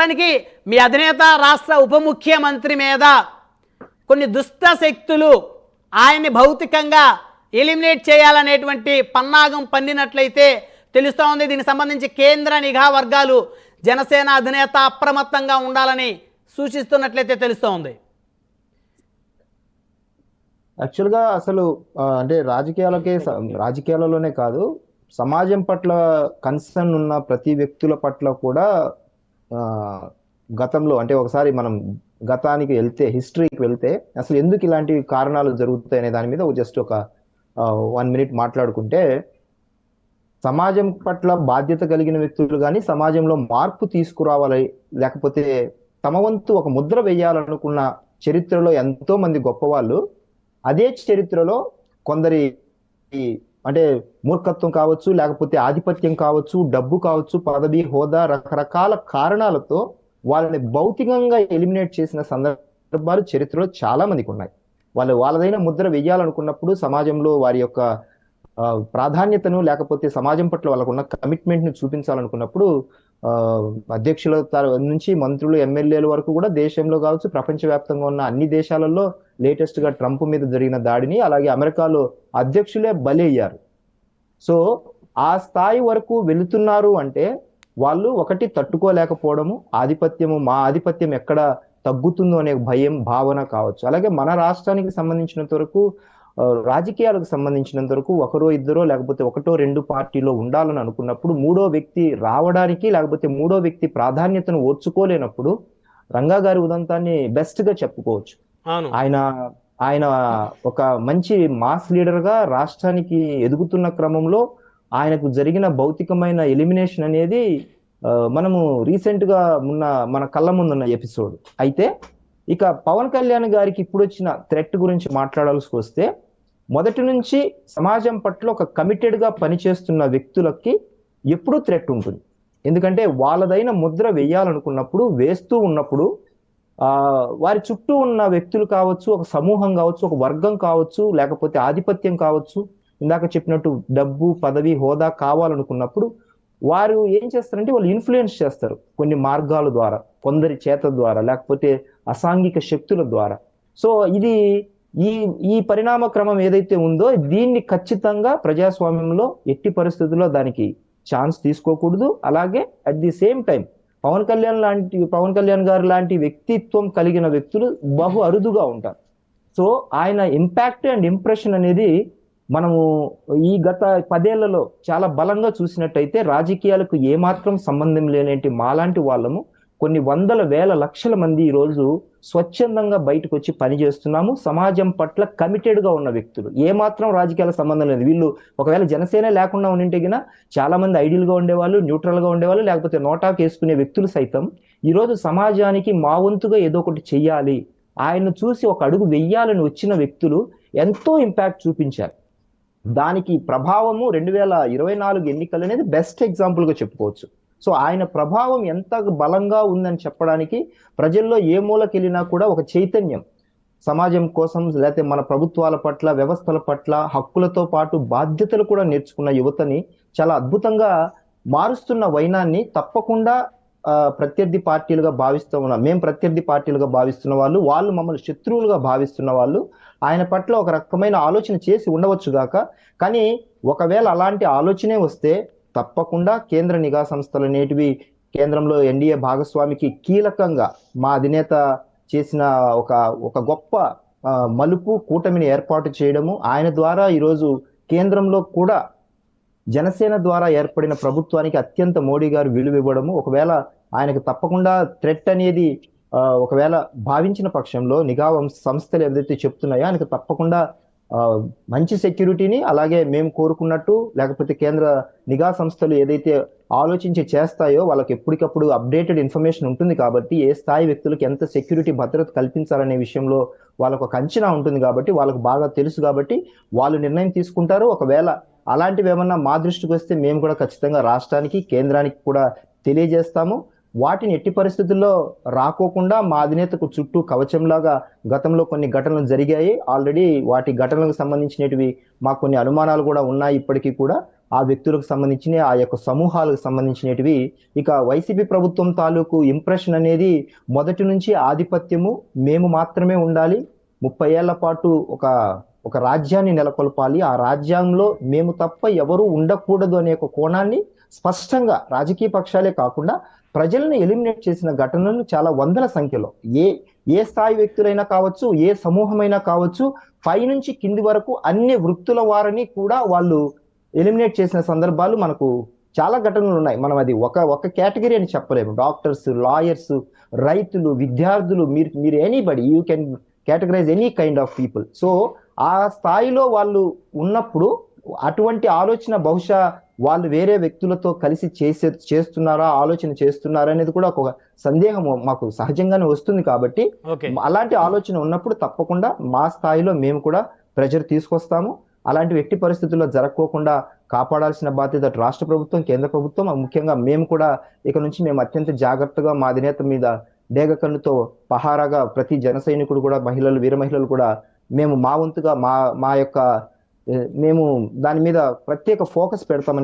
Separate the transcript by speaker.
Speaker 1: మొత్తానికి మీ అధినేత రాష్ట్ర ఉప ముఖ్యమంత్రి మీద కొన్ని దుష్ట శక్తులు ఆయన్ని భౌతికంగా ఎలిమినేట్ చేయాలనేటువంటి పన్నాగం పన్నినట్లయితే తెలుస్తూ ఉంది. దీనికి సంబంధించి కేంద్ర నిఘా వర్గాలు జనసేన అధినేత అప్రమత్తంగా ఉండాలని సూచిస్తున్నట్లయితే తెలుస్తూ ఉంది.
Speaker 2: యాక్చువల్గా అసలు అంటే రాజకీయాలకే రాజకీయాలలోనే కాదు సమాజం పట్ల కన్సర్న్ ఉన్న ప్రతి వ్యక్తుల పట్ల కూడా గతంలో అంటే ఒకసారి మనం గతానికి వెళ్తే హిస్టరీకి వెళ్తే అసలు ఎందుకు ఇలాంటి కారణాలు జరుగుతాయి అనే దాని మీద జస్ట్ ఒక వన్ మినిట్ మాట్లాడుకుంటే సమాజం పట్ల బాధ్యత కలిగిన వ్యక్తులు కానీ సమాజంలో మార్పు తీసుకురావాలి లేకపోతే తమ వంతు ఒక ముద్ర వేయాలనుకున్న చరిత్రలో ఎంతో మంది గొప్పవాళ్ళు అదే చరిత్రలో కొందరి అంటే మూర్ఖత్వం కావచ్చు లేకపోతే ఆధిపత్యం కావచ్చు డబ్బు కావచ్చు పదవి హోదా రకరకాల కారణాలతో వాళ్ళని భౌతికంగా ఎలిమినేట్ చేసిన సందర్భాలు చరిత్రలో చాలా మందికి ఉన్నాయి. వాళ్ళు వాళ్ళదైన ముద్ర వేయాలనుకున్నప్పుడు సమాజంలో వారి యొక్క ప్రాధాన్యతను లేకపోతే సమాజం పట్ల వాళ్ళకున్న కమిట్మెంట్ని చూపించాలనుకున్నప్పుడు అధ్యక్షుల నుంచి మంత్రులు ఎమ్మెల్యేల వరకు కూడా దేశంలో కావచ్చు ప్రపంచవ్యాప్తంగా ఉన్న అన్ని దేశాలలో లేటెస్ట్గా ట్రంప్ మీద జరిగిన దాడిని అలాగే అమెరికాలో అధ్యక్షులే బలి అయ్యారు. సో ఆ స్థాయి వరకు వెళుతున్నారు అంటే వాళ్ళు ఒకటి తట్టుకోలేకపోవడము ఆధిపత్యము మా ఆధిపత్యం ఎక్కడ తగ్గుతుందో అనే భయం భావన కావచ్చు. అలాగే మన రాష్ట్రానికి సంబంధించినంత వరకు రాజకీయాలకు సంబంధించినంత వరకు ఒకరో ఇద్దరో లేకపోతే ఒకటో రెండు పార్టీలో ఉండాలని అనుకున్నప్పుడు మూడో వ్యక్తి రావడానికి లేకపోతే మూడో వ్యక్తి ప్రాధాన్యతను ఓర్చుకోలేనప్పుడు రంగా గారి ఉదంతాన్ని బెస్ట్గా చెప్పుకోవచ్చు. ఆయన ఆయన ఒక మంచి మాస్ లీడర్గా రాష్ట్రానికి ఎదుగుతున్న క్రమంలో ఆయనకు జరిగిన భౌతికమైన ఎలిమినేషన్ అనేది మనము రీసెంట్గా ఉన్న మన కళ్ళ ముందున్న ఎపిసోడ్. అయితే ఇక పవన్ కళ్యాణ్ గారికి ఇప్పుడు వచ్చిన థ్రెట్ గురించి మాట్లాడాల్సి వస్తే మొదటి నుంచి సమాజం పట్ల ఒక కమిటెడ్గా పనిచేస్తున్న వ్యక్తులకి ఎప్పుడూ థ్రెట్ ఉంటుంది. ఎందుకంటే వాళ్ళదైన ముద్ర వేయాలనుకున్నప్పుడు వేస్తూ ఉన్నప్పుడు వారి చుట్టూ ఉన్న వ్యక్తులు కావచ్చు ఒక సమూహం కావచ్చు ఒక వర్గం కావచ్చు లేకపోతే ఆధిపత్యం కావచ్చు ఇందాక చెప్పినట్టు డబ్బు పదవి హోదా కావాలనుకున్నప్పుడు వారు ఏం చేస్తారంటే వాళ్ళు ఇన్ఫ్లుయెన్స్ చేస్తారు కొన్ని మార్గాల ద్వారా కొందరి చేత ద్వారా లేకపోతే అసాంఘిక శక్తుల ద్వారా. సో ఇది ఈ ఈ పరిణామ క్రమం ఏదైతే ఉందో దీన్ని ఖచ్చితంగా ప్రజాస్వామ్యంలో ఎట్టి పరిస్థితుల్లో దానికి ఛాన్స్ తీసుకోకూడదు. అలాగే at the same time Pawan Kalyan లాంటి పవన్ కళ్యాణ్ గారు లాంటి వ్యక్తిత్వం కలిగిన వ్యక్తులు బహు అరుదుగా ఉంటారు. సో ఆయన ఇంపాక్ట్ అండ్ ఇంప్రెషన్ అనేది మనము ఈ గత పదేళ్ళలో చాలా బలంగా చూసినట్టయితే రాజకీయాలకు ఏమాత్రం సంబంధం లేనేటి మాలాంటి వాళ్ళము కొన్ని వందల వేల లక్షల మంది ఈ రోజు స్వచ్ఛందంగా బయటకు వచ్చి పనిచేస్తున్నాము సమాజం పట్ల కమిటెడ్గా ఉన్న వ్యక్తులు. ఏమాత్రం రాజకీయాల సంబంధం లేదు వీళ్ళు ఒకవేళ జనసేన లేకుండా ఉండింటే గిన చాలా మంది ఐడియల్గా ఉండేవాళ్ళు న్యూట్రల్గా ఉండేవాళ్ళు లేకపోతే నోటాకు వేసుకునే వ్యక్తులు సైతం ఈరోజు సమాజానికి మా వంతుగా ఏదో ఒకటి చెయ్యాలి. ఆయన్ను చూసి ఒక అడుగు వెయ్యాలని వచ్చిన వ్యక్తులు ఎంతో ఇంపాక్ట్ చూపించారు. దానికి ప్రభావము రెండు వేల ఇరవై నాలుగు ఎన్నికలు అనేది బెస్ట్ ఎగ్జాంపుల్గా చెప్పుకోవచ్చు. సో ఆయన ప్రభావం ఎంత బలంగా ఉందని చెప్పడానికి ప్రజల్లో ఏ మూలకెళ్ళినా కూడా ఒక చైతన్యం. సమాజం కోసం లేకపోతే మన ప్రభుత్వాల పట్ల వ్యవస్థల పట్ల హక్కులతో పాటు బాధ్యతలు కూడా నేర్చుకున్న యువతని చాలా అద్భుతంగా మారుస్తున్న వైనాన్ని తప్పకుండా ప్రత్యర్థి పార్టీలుగా భావిస్తూ ఉన్నాం మేము ప్రత్యర్థి పార్టీలుగా భావిస్తున్న వాళ్ళు వాళ్ళు మమ్మల్ని శత్రువులుగా భావిస్తున్న వాళ్ళు ఆయన పట్ల ఒక రకమైన ఆలోచన చేసి ఉండవచ్చు గాక. కానీ ఒకవేళ అలాంటి ఆలోచనే వస్తే తప్పకుండా కేంద్ర నిఘా సంస్థలు అనేటివి కేంద్రంలో ఎన్డీఏ భాగస్వామికి కీలకంగా మా అధినేత చేసిన ఒక ఒక గొప్ప మలుపు కూటమిని ఏర్పాటు చేయడము ఆయన ద్వారా ఈరోజు కేంద్రంలో కూడా జనసేన ద్వారా ఏర్పడిన ప్రభుత్వానికి అత్యంత మోడీ గారు విలువ ఇవ్వడము ఒకవేళ ఆయనకు తప్పకుండా థ్రెట్ అనేది ఒకవేళ భావించిన పక్షంలో నిఘా సంస్థలు ఏదైతే చెప్తున్నాయో ఆయనకు తప్పకుండా మంచి సెక్యూరిటీని అలాగే మేము కోరుకున్నట్టు లేకపోతే కేంద్ర నిఘా సంస్థలు ఏదైతే ఆలోచించి చేస్తాయో వాళ్ళకి ఎప్పటికప్పుడు అప్డేటెడ్ ఇన్ఫర్మేషన్ ఉంటుంది కాబట్టి ఏ స్థాయి వ్యక్తులకు ఎంత సెక్యూరిటీ భద్రత కల్పించాలనే విషయంలో వాళ్ళకు ఒక అంచనా ఉంటుంది కాబట్టి వాళ్ళకు బాగా తెలుసు కాబట్టి వాళ్ళు నిర్ణయం తీసుకుంటారు. ఒకవేళ అలాంటివి ఏమన్నా మా దృష్టికి వస్తే మేము కూడా ఖచ్చితంగా రాష్ట్రానికి కేంద్రానికి కూడా తెలియజేస్తాము. వాటిని ఎట్టి పరిస్థితుల్లో రాకోకుండా మా అధినేతకు చుట్టూ కవచంలాగా గతంలో కొన్ని ఘటనలు జరిగాయి. ఆల్రెడీ వాటి ఘటనలకు సంబంధించినటివి మాకు కొన్ని అనుమానాలు కూడా ఉన్నాయి ఇప్పటికీ కూడా. ఆ వ్యక్తులకు సంబంధించిన ఆ యొక్క సమూహాలకు సంబంధించినటివి. ఇక వైసీపీ ప్రభుత్వం తాలూకు ఇంప్రెషన్ అనేది మొదటి నుంచి ఆధిపత్యము మేము మాత్రమే ఉండాలి. ముప్పై ఏళ్ళ పాటు ఒక ఒక రాజ్యాన్ని నెలకొల్పాలి. ఆ రాజ్యాంగంలో మేము తప్ప ఎవరు ఉండకూడదు అనే ఒక కోణాన్ని స్పష్టంగా రాజకీయ పక్షాలే కాకుండా ప్రజలను ఎలిమినేట్ చేసిన ఘటనలు చాలా వందల సంఖ్యలో. ఏ ఏ స్థాయి వ్యక్తులైనా కావచ్చు ఏ సమూహమైనా కావచ్చు పై నుంచి కింది వరకు అన్ని వృత్తుల వారిని కూడా వాళ్ళు ఎలిమినేట్ చేసిన సందర్భాలు మనకు చాలా ఘటనలు ఉన్నాయి. మనం అది ఒక ఒక కేటగిరీ అని చెప్పలేము. డాక్టర్స్ లాయర్స్ రైతులు విద్యార్థులు మీరు మీరు anybody you can categorize any kind of people so ఆ స్థాయిలో వాళ్ళు ఉన్నప్పుడు అటువంటి ఆలోచన బహుశా వాళ్ళు వేరే వ్యక్తులతో కలిసి చేసే చేస్తున్నారా ఆలోచన చేస్తున్నారా అనేది కూడా ఒక సందేహం మాకు సహజంగానే వస్తుంది కాబట్టి అలాంటి ఆలోచన ఉన్నప్పుడు తప్పకుండా మా స్థాయిలో మేము కూడా ప్రెజర్ తీసుకొస్తాము. అలాంటి వ్యక్తి పరిస్థితుల్లో జరగకోకుండా కాపాడాల్సిన బాధ్యత రాష్ట్ర ప్రభుత్వం కేంద్ర ప్రభుత్వం ముఖ్యంగా మేము కూడా ఇక నుంచి మేము అత్యంత జాగ్రత్తగా మా అధినేత మీద డేగ కన్నుతో పహారాగా ప్రతి జన సైనికుడు కూడా మహిళలు వీర మహిళలు కూడా మేము మా వంతుగా మా మా యొక్క మేము దాని మీద ప్రత్యేక ఫోకస్ పెడతామని